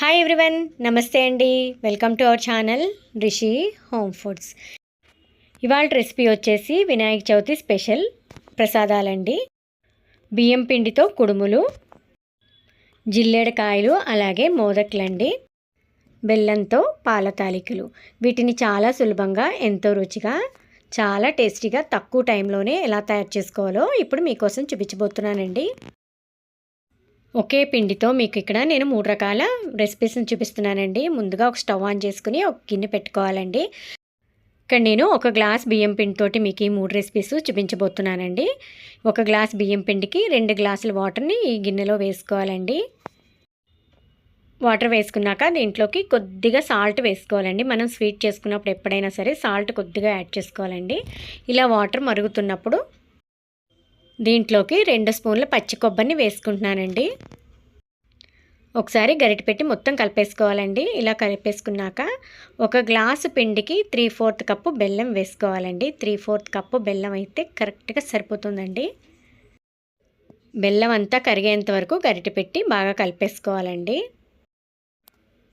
Hi everyone నమస్తే అండి. Welcome to our channel Rishi home foods ఇవాళ రెసిపీ వచ్చేసి వినాయక చవితి స్పెషల్ ప్రసాదాలండి. బియ్యం పిండితో కుడుములు జిల్లేడకాయలు అలాగే మోదక్లండి. బెల్లంతో పాల తాలికలు వీటిని చాలా సులభంగా ఎంతో రుచిగా చాలా టేస్టీగా తక్కువ టైంలోనే ఎలా తయారు చేసుకోవాలో ఇప్పుడు మీకోసం చూపించబోతున్నానండి. ఒకే పిండితో మీకు ఇక్కడ నేను మూడు రకాల రెసిపీస్ని చూపిస్తున్నానండి. ముందుగా ఒక స్టవ్ ఆన్ చేసుకుని ఒక గిన్నె పెట్టుకోవాలండి. ఇక్కడ నేను ఒక గ్లాస్ బియ్యం పిండితోటి మీకు ఈ మూడు రెసిపీస్ చూపించబోతున్నానండి. ఒక గ్లాస్ బియ్యం పిండికి రెండు గ్లాసుల వాటర్ని ఈ గిన్నెలో వేసుకోవాలండి. వాటర్ వేసుకున్నాక దీంట్లోకి కొద్దిగా సాల్ట్ వేసుకోవాలండి. మనం స్వీట్ చేసుకున్నప్పుడు ఎప్పుడైనా సరే సాల్ట్ కొద్దిగా యాడ్ చేసుకోవాలండి. ఇలా వాటర్ మరుగుతున్నప్పుడు దీంట్లోకి రెండు స్పూన్ల పచ్చి కొబ్బరిని వేసుకుంటున్నానండి. ఒకసారి గరిటపెట్టి మొత్తం కలిపేసుకోవాలండి. ఇలా కలిపేసుకున్నాక ఒక గ్లాసు పిండికి త్రీ ఫోర్త్ కప్పు బెల్లం వేసుకోవాలండి. త్రీ ఫోర్త్ కప్పు బెల్లం అయితే కరెక్ట్గా సరిపోతుందండి. బెల్లం అంతా కరిగేంత వరకు గరిటె పెట్టి బాగా కలిపేసుకోవాలండి.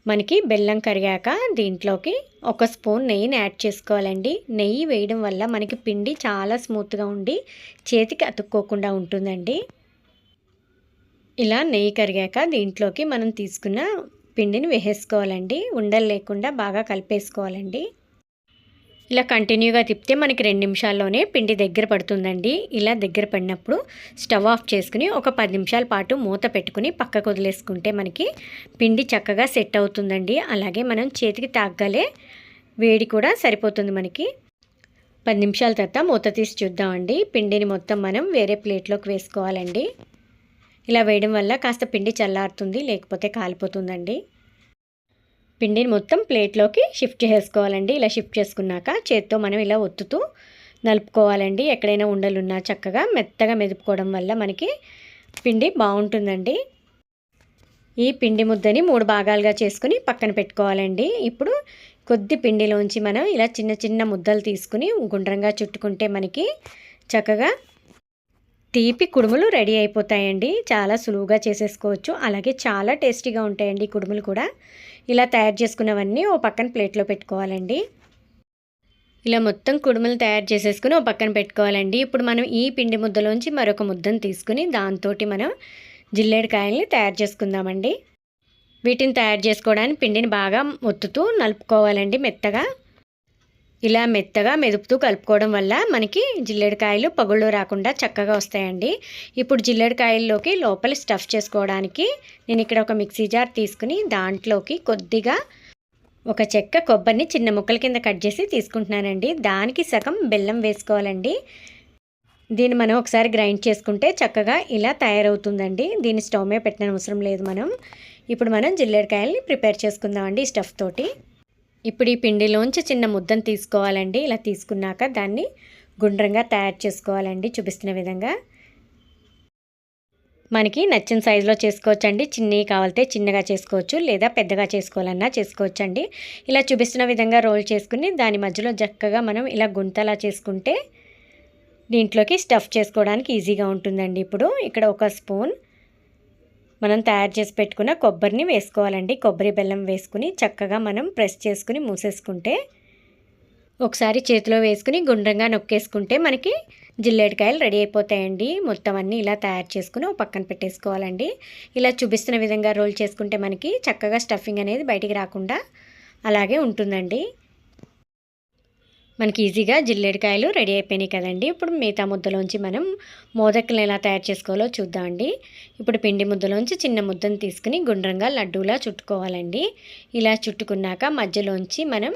మనకి బెల్లం కరిగాక దీంట్లోకి ఒక స్పూన్ నెయ్యిని యాడ్ చేసుకోవాలండి. నెయ్యి వేయడం వల్ల మనకి పిండి చాలా స్మూత్గా ఉండి చేతికి అతుక్కోకుండా ఉంటుందండి. ఇలా నెయ్యి కరిగాక దీంట్లోకి మనం తీసుకున్న పిండిని వేసేసుకోవాలండి. ఉండలు లేకుండా బాగా కలిపేసుకోవాలండి. ఇలా కంటిన్యూగా తిప్పితే మనకి రెండు నిమిషాల్లోనే పిండి దగ్గర పడుతుందండి. ఇలా దగ్గర పడినప్పుడు స్టవ్ ఆఫ్ చేసుకుని ఒక పది నిమిషాల పాటు మూత పెట్టుకుని పక్కకు వదిలేసుకుంటే మనకి పిండి చక్కగా సెట్ అవుతుందండి. అలాగే మనం చేతికి తాగలే వేడి కూడా సరిపోతుంది మనకి. పది నిమిషాల తర్వాత మూత తీసి చూద్దామండి. పిండిని మొత్తం మనం వేరే ప్లేట్లోకి వేసుకోవాలండి. ఇలా వేయడం వల్ల కాస్త పిండి చల్లారుతుంది లేకపోతే కాలిపోతుందండి. పిండిని మొత్తం ప్లేట్లోకి షిఫ్ట్ చేసుకోవాలండి. ఇలా షిఫ్ట్ చేసుకున్నాక చేత్తో మనం ఇలా ఒత్తుతూ నలుపుకోవాలండి. ఎక్కడైనా ఉండలున్నా చక్కగా మెత్తగా మెదుపుకోవడం వల్ల మనకి పిండి బాగుంటుందండి. ఈ పిండి ముద్దని మూడు భాగాలుగా చేసుకుని పక్కన పెట్టుకోవాలండి. ఇప్పుడు కొద్ది పిండిలోంచి మనం ఇలా చిన్న చిన్న ముద్దలు తీసుకుని గుండ్రంగా చుట్టుకుంటే మనకి చక్కగా తీపి కుడుములు రెడీ అయిపోతాయండి. చాలా సులువుగా చేసేసుకోవచ్చు. అలాగే చాలా టేస్టీగా ఉంటాయండి కుడుములు కూడా. ఇలా తయారు చేసుకున్నవన్నీ ఓ పక్కన ప్లేట్లో పెట్టుకోవాలండి. ఇలా మొత్తం కుడుములు తయారు చేసేసుకుని ఓ పక్కన పెట్టుకోవాలండి. ఇప్పుడు మనం ఈ పిండి ముద్దలోంచి మరొక ముద్దను తీసుకుని దాంతో మనం జిల్లేడికాయల్ని తయారు చేసుకుందామండి. వీటిని తయారు చేసుకోవడానికి పిండిని బాగా ఒత్తుతూ నలుపుకోవాలండి మెత్తగా. ఇలా మెత్తగా మెదుపుతూ కలుపుకోవడం వల్ల మనకి జిల్లేడికాయలు పగుళ్ళు రాకుండా చక్కగా వస్తాయండి. ఇప్పుడు జిల్లేడికాయల్లోకి లోపల స్టఫ్ చేసుకోవడానికి నేను ఇక్కడ ఒక మిక్సీ జార్ తీసుకుని దాంట్లోకి కొద్దిగా ఒక చెక్క కొబ్బరిని చిన్న ముక్కల కింద కట్ చేసి తీసుకుంటున్నానండి. దానికి సగం బెల్లం వేసుకోవాలండి. దీన్ని మనం ఒకసారి గ్రైండ్ చేసుకుంటే చక్కగా ఇలా తయారవుతుందండి. దీన్ని స్టవ్ మీద పెట్టిన అవసరం లేదు మనం. ఇప్పుడు మనం జిల్లేడికాయల్ని ప్రిపేర్ చేసుకుందామండి ఈ స్టఫ్ తోటి. ఇప్పుడు ఈ పిండిలోంచి చిన్న ముద్దను తీసుకోవాలండి. ఇలా తీసుకున్నాక దాన్ని గుండ్రంగా తయారు చేసుకోవాలండి. చూపిస్తున్న విధంగా. మనకి నచ్చిన సైజులో చేసుకోవచ్చండి. చిన్నవి కావాలితే చిన్నగా చేసుకోవచ్చు లేదా పెద్దగా చేసుకోవాలన్నా చేసుకోవచ్చండి. ఇలా చూపిస్తున్న విధంగా రోల్ చేసుకుని దాని మధ్యలో చక్కగా మనం ఇలా గుంతలా చేసుకుంటే దీంట్లోకి స్టఫ్ చేసుకోవడానికి ఈజీగా ఉంటుందండి. ఇప్పుడు ఇక్కడ ఒక స్పూన్ మనం తయారు చేసి పెట్టుకున్న కొబ్బరిని వేసుకోవాలండి. కొబ్బరి బెల్లం వేసుకుని చక్కగా మనం ప్రెస్ చేసుకుని మూసేసుకుంటే ఒకసారి చేతిలో వేసుకుని గుండ్రంగా నొక్కేసుకుంటే మనకి జిల్లేడికాయలు రెడీ అయిపోతాయండి. మొత్తం అన్నీ ఇలా తయారు చేసుకుని పక్కన పెట్టేసుకోవాలండి. ఇలా చూపిస్తున్న విధంగా రోల్ చేసుకుంటే మనకి చక్కగా స్టఫింగ్ అనేది బయటికి రాకుండా అలాగే ఉంటుందండి. మనకి ఈజీగా జిల్లేడికాయలు రెడీ అయిపోయినాయి కదండి. ఇప్పుడు మిగతా ముద్దలోంచి మనం మోదకులను ఎలా తయారు చేసుకోవాలో చూద్దామండి. ఇప్పుడు పిండి ముద్దలోంచి చిన్న ముద్దను తీసుకుని గుండ్రంగా లడ్డూలా చుట్టుకోవాలండి. ఇలా చుట్టుకున్నాక మధ్యలోంచి మనం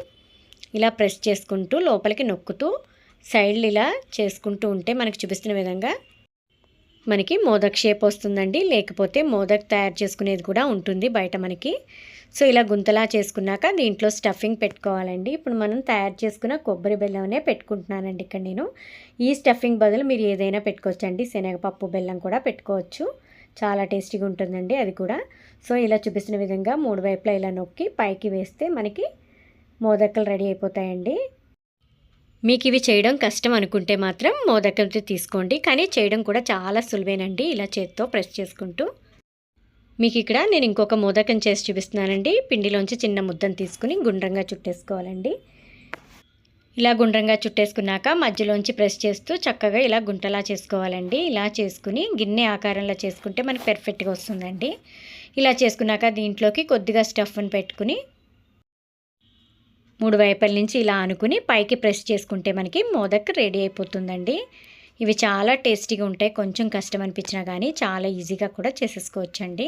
ఇలా ప్రెస్ చేసుకుంటూ లోపలికి నొక్కుతూ సైడ్లు ఇలా చేసుకుంటూ ఉంటే మనకు చూపిస్తున్న విధంగా మనకి మోదక్ షేప్ వస్తుందండి. లేకపోతే మోదక్ తయారు చేసుకునేది కూడా ఉంటుంది బయట మనకి. సో ఇలా గుంతలా చేసుకున్నాక దీంట్లో స్టఫింగ్ పెట్టుకోవాలండి. ఇప్పుడు మనం తయారు చేసుకున్న కొబ్బరి బెల్లంనే పెట్టుకుంటున్నానండి ఇక్కడ నేను. ఈ స్టఫింగ్ బదులు మీరు ఏదైనా పెట్టుకోవచ్చండి. శనగపప్పు బెల్లం కూడా పెట్టుకోవచ్చు. చాలా టేస్టీగా ఉంటుందండి అది కూడా. సో ఇలా చూపిస్తున్న విధంగా మూడు వైపులా ఇలా నొక్కి పైకి వేస్తే మనకి మోదక్కలు రెడీ అయిపోతాయండి. మీకు ఇవి చేయడం కష్టం అనుకుంటే మాత్రం మోదకంతో తీసుకోండి. కానీ చేయడం కూడా చాలా సులువేనండి. ఇలా చేత్తో ప్రెస్ చేసుకుంటూ. మీకు ఇక్కడ నేను ఇంకొక మోదకం చేసి చూపిస్తున్నానండి. పిండిలోంచి చిన్న ముద్దను తీసుకుని గుండ్రంగా చుట్టేసుకోవాలండి. ఇలా గుండ్రంగా చుట్టేసుకున్నాక మధ్యలోంచి ప్రెస్ చేస్తూ చక్కగా ఇలా గుంటలా చేసుకోవాలండి. ఇలా చేసుకుని గిన్నె ఆకారంలో చేసుకుంటే మనకి పెర్ఫెక్ట్గా వస్తుందండి. ఇలా చేసుకున్నాక దీంట్లోకి కొద్దిగా స్టఫ్ని పెట్టుకుని మూడు వైపుల నుంచి ఇలా అనుకుని పైకి ప్రెస్ చేసుకుంటే మనకి మోదక్ రెడీ అయిపోతుందండి. ఇవి చాలా టేస్టీగా ఉంటాయి. కొంచెం కష్టం అనిపించినా కానీ చాలా ఈజీగా కూడా చేసేసుకోవచ్చండి.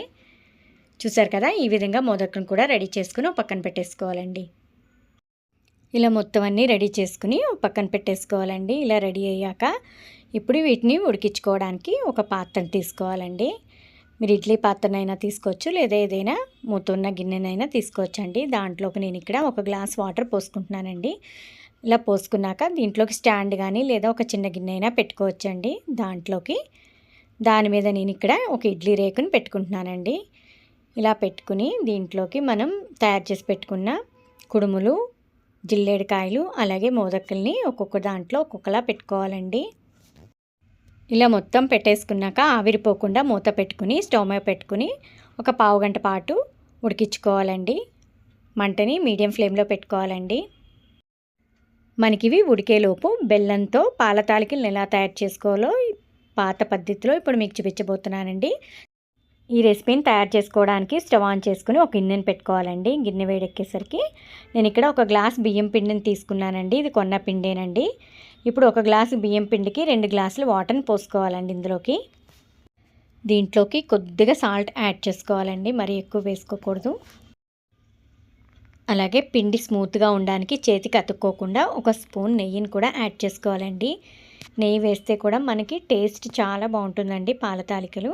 చూసారు కదా ఈ విధంగా మోదక్ను కూడా రెడీ చేసుకుని పక్కన పెట్టేసుకోవాలండి. ఇలా మొత్తం అన్నీ రెడీ చేసుకుని పక్కన పెట్టేసుకోవాలండి. ఇలా రెడీ అయ్యాక ఇప్పుడు వీటిని ఉడికించుకోవడానికి ఒక పాత్రను తీసుకోవాలండి. మీరు ఇడ్లీ పాత్రనైనా తీసుకోవచ్చు లేదా ఏదైనా మూతున్న గిన్నెనైనా తీసుకోవచ్చండి. దాంట్లోకి నేను ఇక్కడ ఒక గ్లాస్ వాటర్ పోసుకుంటున్నానండి. ఇలా పోసుకున్నాక దీంట్లోకి స్టాండ్ కానీ లేదా ఒక చిన్న గిన్నె అయినా పెట్టుకోవచ్చండి దాంట్లోకి. దాని మీద నేను ఇక్కడ ఒక ఇడ్లీ రేకుని పెట్టుకుంటున్నానండి. ఇలా పెట్టుకుని దీంట్లోకి మనం తయారు చేసి పెట్టుకున్న కుడుములు జిల్లేడికాయలు అలాగే మోదక్కల్ని ఒక్కొక్క దాంట్లో ఒక్కొక్కలా పెట్టుకోవాలండి. ఇలా మొత్తం పెట్టేసుకున్నాక ఆవిరిపోకుండా మూత పెట్టుకుని స్టవ్ మీద పెట్టుకుని ఒక పావు గంట పాటు ఉడికించుకోవాలండి. మంటని మీడియం ఫ్లేమ్లో పెట్టుకోవాలండి. మనకి ఇవి ఉడికేలోపు బెల్లంతో పాల తాలికలను ఎలా తయారు చేసుకోవాలో పాత పద్ధతిలో ఇప్పుడు మీకు చూపించబోతున్నానండి. ఈ రెసిపీని తయారు చేసుకోవడానికి స్టవ్ ఆన్ చేసుకుని ఒక గిన్నెని పెట్టుకోవాలండి. గిన్నె వేడెక్కేసరికి నేను ఇక్కడ ఒక గ్లాస్ బియ్యం పిండిని తీసుకున్నానండి. ఇది కొన్న పిండేనండి. ఇప్పుడు ఒక గ్లాసు బియ్యం పిండికి రెండు గ్లాసులు వాటర్ని పోసుకోవాలండి ఇందులోకి. దీంట్లోకి కొద్దిగా సాల్ట్ యాడ్ చేసుకోవాలండి మరి ఎక్కువ వేసుకోకూడదు. అలాగే పిండి స్మూత్గా ఉండడానికి చేతికి అతుక్కోకుండా ఒక స్పూన్ నెయ్యిని కూడా యాడ్ చేసుకోవాలండి. నెయ్యి వేస్తే కూడా మనకి టేస్ట్ చాలా బాగుంటుందండి పాల తాలికలు.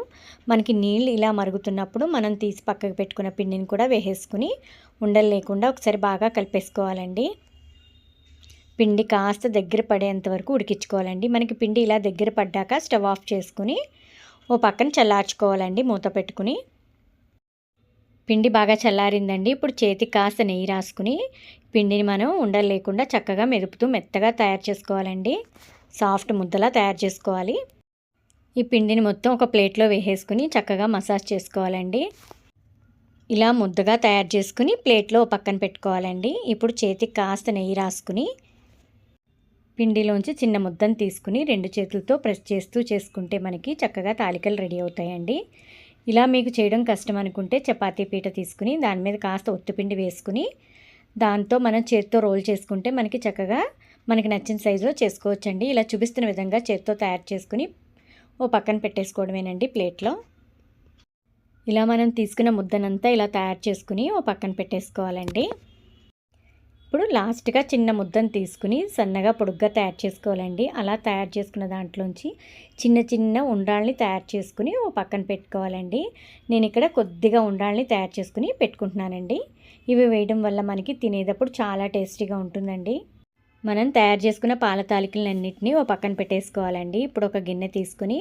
మనకి నీళ్ళు ఇలా మరుగుతున్నప్పుడు మనం తీసి పక్కకు పెట్టుకున్న పిండిని కూడా వేసేసుకుని ఉండలు లేకుండా ఒకసారి బాగా కలిపేసుకోవాలండి. పిండి కాస్త దగ్గర పడేంత వరకు ఉడికించుకోవాలండి. మనకి పిండి ఇలా దగ్గర పడ్డాక స్టవ్ ఆఫ్ చేసుకుని ఓ పక్కన చల్లార్చుకోవాలండి మూత పెట్టుకుని. పిండి బాగా చల్లారిందండి. ఇప్పుడు చేతికి కాస్త నెయ్యి రాసుకుని పిండిని మనం ఉండలు లేకుండా చక్కగా మెదుపుతూ మెత్తగా తయారు చేసుకోవాలండి. సాఫ్ట్ ముద్దలా తయారు చేసుకోవాలి. ఈ పిండిని మొత్తం ఒక ప్లేట్లో వేసేసుకుని చక్కగా మసాజ్ చేసుకోవాలండి. ఇలా ముద్దగా తయారు చేసుకుని ప్లేట్లో పక్కన పెట్టుకోవాలండి. ఇప్పుడు చేతికి కాస్త నెయ్యి రాసుకుని పిండిలోంచి చిన్న ముద్దను తీసుకుని రెండు చేతులతో ప్రెస్ చేస్తూ చేసుకుంటే మనకి చక్కగా తాలికలు రెడీ అవుతాయండి. ఇలా మీకు చేయడం కష్టం అనుకుంటే చపాతీ పీట తీసుకుని దాని మీద కాస్త ఒత్తుపిండి వేసుకుని దాంతో మనం చేతితో రోల్ చేసుకుంటే మనకి చక్కగా మనకి నచ్చిన సైజులో చేసుకోవచ్చండి. ఇలా చూపిస్తున్న విధంగా చేతితో తయారు చేసుకుని ఓ పక్కన పెట్టేసుకోవడమేనండి ప్లేట్లో. ఇలా మనం తీసుకున్న ముద్దనంతా ఇలా తయారు చేసుకుని ఓ పక్కన పెట్టేసుకోవాలండి. ఇప్పుడు లాస్ట్గా చిన్న ముద్దను తీసుకుని సన్నగా పొడుగ్గా తయారు చేసుకోవాలండి. అలా తయారు చేసుకున్న దాంట్లోంచి చిన్న చిన్న ఉండాలని తయారు చేసుకుని ఓ పక్కన పెట్టుకోవాలండి. నేను ఇక్కడ కొద్దిగా ఉండాలని తయారు చేసుకుని పెట్టుకుంటున్నానండి. ఇవి వేయడం వల్ల మనకి తినేటప్పుడు చాలా టేస్టీగా ఉంటుందండి. మనం తయారు చేసుకున్న పాల తాలికలన్నింటినీ ఓ పక్కన పెట్టేసుకోవాలండి. ఇప్పుడు ఒక గిన్నె తీసుకుని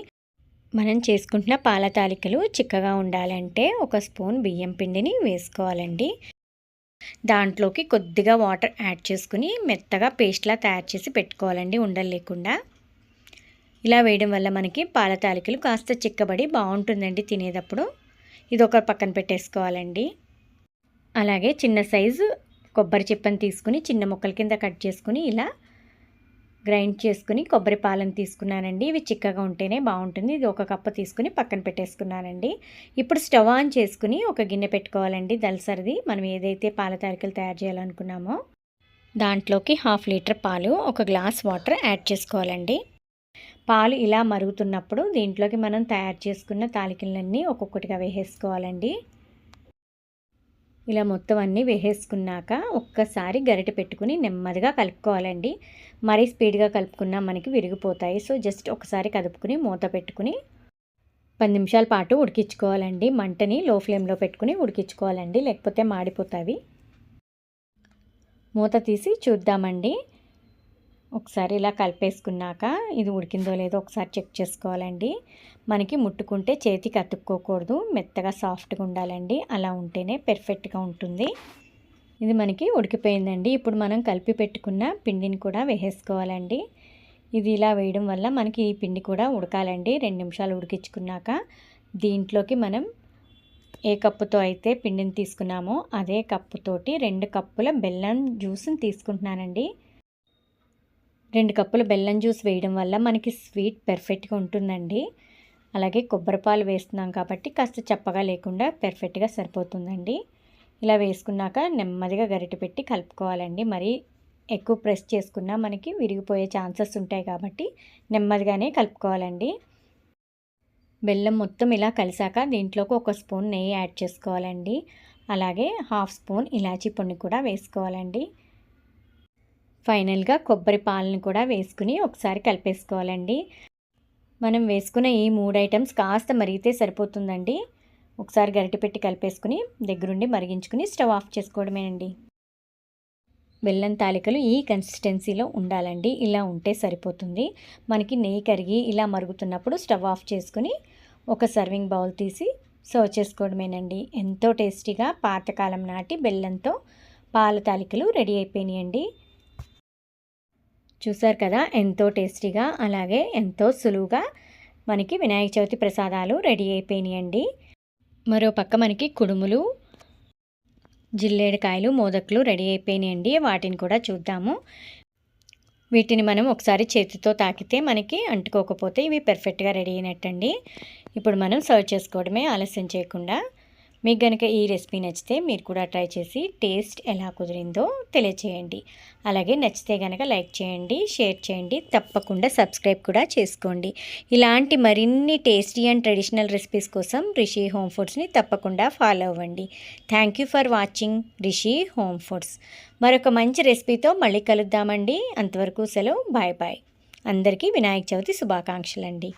మనం చేసుకుంటున్న పాల తాలికలు చిక్కగా ఉండాలంటే ఒక స్పూన్ బియ్యం పిండిని వేసుకోవాలండి. దాంట్లోకి కొద్దిగా వాటర్ యాడ్ చేసుకుని మెత్తగా పేస్ట్లా తయారు చేసి పెట్టుకోవాలండి ఉండలు లేకుండా. ఇలా వేయడం వల్ల మనకి పాల తాలికలు కాస్త చిక్కబడి బాగుంటుందండి తినేటప్పుడు. ఇది ఒక పక్కన పెట్టేసుకోవాలండి. అలాగే చిన్న సైజు కొబ్బరి చిప్పని తీసుకుని చిన్న ముక్కల కింద కట్ చేసుకుని ఇలా గ్రైండ్ చేసుకుని కొబ్బరి పాలను తీసుకున్నానండి. ఇవి చిక్కగా ఉంటేనే బాగుంటుంది. ఇది ఒక కప్పు తీసుకుని పక్కన పెట్టేసుకున్నానండి. ఇప్పుడు స్టవ్ ఆన్ చేసుకుని ఒక గిన్నె పెట్టుకోవాలండి దలసరిది. మనం ఏదైతే పాల తారికలు తయారు చేయాలనుకున్నామో దాంట్లోకి హాఫ్ లీటర్ పాలు ఒక గ్లాస్ వాటర్ యాడ్ చేసుకోవాలండి. పాలు ఇలా మరుగుతున్నప్పుడు దీంట్లోకి మనం తయారు చేసుకున్న తాలికలన్నీ ఒక్కొక్కటిగా వేసేసుకోవాలండి. ఇలా మొత్తం అన్నీ వేసేసుకున్నాక ఒక్కసారి గరిటె పెట్టుకుని నెమ్మదిగా కలుపుకోవాలండి. మరీ స్పీడ్గా కలుపుకున్నా మనకి విరిగిపోతాయి. సో జస్ట్ ఒకసారి కదుపుకుని మూత పెట్టుకుని పది నిమిషాల పాటు ఉడికించుకోవాలండి. మంటని లో ఫ్లేమ్లో పెట్టుకుని ఉడికించుకోవాలండి. లేకపోతే మాడిపోతాయి మూత తీసి చూద్దామండి. ఒకసారి ఇలా కలిపేసుకున్నాక ఇది ఉడికిందో లేదో ఒకసారి చెక్ చేసుకోవాలండి. మనకి ముట్టుకుంటే చేతికి అతుక్కోకూడదు మెత్తగా సాఫ్ట్గా ఉండాలండి. అలా ఉంటేనే పెర్ఫెక్ట్గా ఉంటుంది. ఇది మనకి ఉడికిపోయిందండి. ఇప్పుడు మనం కలిపి పెట్టుకున్న పిండిని కూడా వేసేసుకోవాలండి. ఇది ఇలా వేయడం వల్ల మనకి ఈ పిండి కూడా ఉడకాలండి. రెండు నిమిషాలు ఉడికించుకున్నాక దీంట్లోకి మనం ఏ కప్పుతో అయితే పిండిని తీసుకున్నామో అదే కప్పుతోటి రెండు కప్పుల బెల్లం జ్యూస్ని తీసుకుంటున్నానండి. రెండు కప్పులు బెల్లం జ్యూస్ వేయడం వల్ల మనకి స్వీట్ పెర్ఫెక్ట్గా ఉంటుందండి. అలాగే కొబ్బరిపాలు వేస్తున్నాం కాబట్టి కాస్త చప్పగా లేకుండా పెర్ఫెక్ట్గా సరిపోతుందండి. ఇలా వేసుకున్నాక నెమ్మదిగా గరిటె పెట్టి కలుపుకోవాలండి. మరి ఎక్కువ ప్రెస్ చేసుకున్నా మనకి విరిగిపోయే ఛాన్సెస్ ఉంటాయి కాబట్టి నెమ్మదిగానే కలుపుకోవాలండి. బెల్లం మొత్తం ఇలా కలిసాక దీంట్లోకి ఒక స్పూన్ నెయ్యి యాడ్ చేసుకోవాలండి. అలాగే హాఫ్ స్పూన్ ఇలాచీ పొడిని కూడా వేసుకోవాలండి. ఫైనల్గా కొబ్బరి పాలను కూడా వేసుకుని ఒకసారి కలిపేసుకోవాలండి. మనం వేసుకున్న ఈ మూడు ఐటమ్స్ కాస్త మరిగితే సరిపోతుందండి. ఒకసారి గరిటె పెట్టి కలిపేసుకుని దగ్గరుండి మరిగించుకుని స్టవ్ ఆఫ్ చేసుకోవడమేనండి. బెల్లం తాలికలు ఈ కన్సిస్టెన్సీలో ఉండాలండి. ఇలా ఉంటే సరిపోతుంది. మనకి నెయ్యి కరిగి ఇలా మరుగుతున్నప్పుడు స్టవ్ ఆఫ్ చేసుకుని ఒక సర్వింగ్ బౌల్ తీసి సర్వ్ చేసుకోవడమేనండి. ఎంతో టేస్టీగా పాతకాలం నాటి బెల్లంతో పాల తాలికలు రెడీ అయిపోయినాయండి. చూసారు కదా? ఎంతో టేస్టీగా అలాగే ఎంతో సులువుగా మనకి వినాయక చవితి ప్రసాదాలు రెడీ అయిపోయినాయండి. మరో పక్క మనకి కుడుములు జిల్లేడికాయలు మోదకులు రెడీ అయిపోయినాయండి. వాటిని కూడా చూద్దాము. వీటిని మనం ఒకసారి చేతితో తాకితే మనకి అంటుకోకపోతే ఇవి పెర్ఫెక్ట్గా రెడీ అయినట్టండి. ఇప్పుడు మనం సర్వ్ చేసుకోవడమే ఆలస్యం చేయకుండా మీకు కనుక ఈ రెసిపీ నచ్చితే మీరు కూడా ట్రై చేసి టేస్ట్ ఎలా కుదిరిందో తెలియచేయండి. అలాగే నచ్చితే కనుక లైక్ చేయండి షేర్ చేయండి తప్పకుండా సబ్స్క్రైబ్ కూడా చేసుకోండి. ఇలాంటి మరిన్ని టేస్టీ అండ్ ట్రెడిషనల్ రెసిపీస్ కోసం రిషి హోమ్ ఫుడ్స్ని తప్పకుండా ఫాలో అవ్వండి. Thank you for watching Rishi home foods. మరొక మంచి రెసిపీతో మళ్ళీ కలుద్దామండి. అంతవరకు సెలవు. Bye bye. అందరికీ వినాయక చవితి శుభాకాంక్షలండి.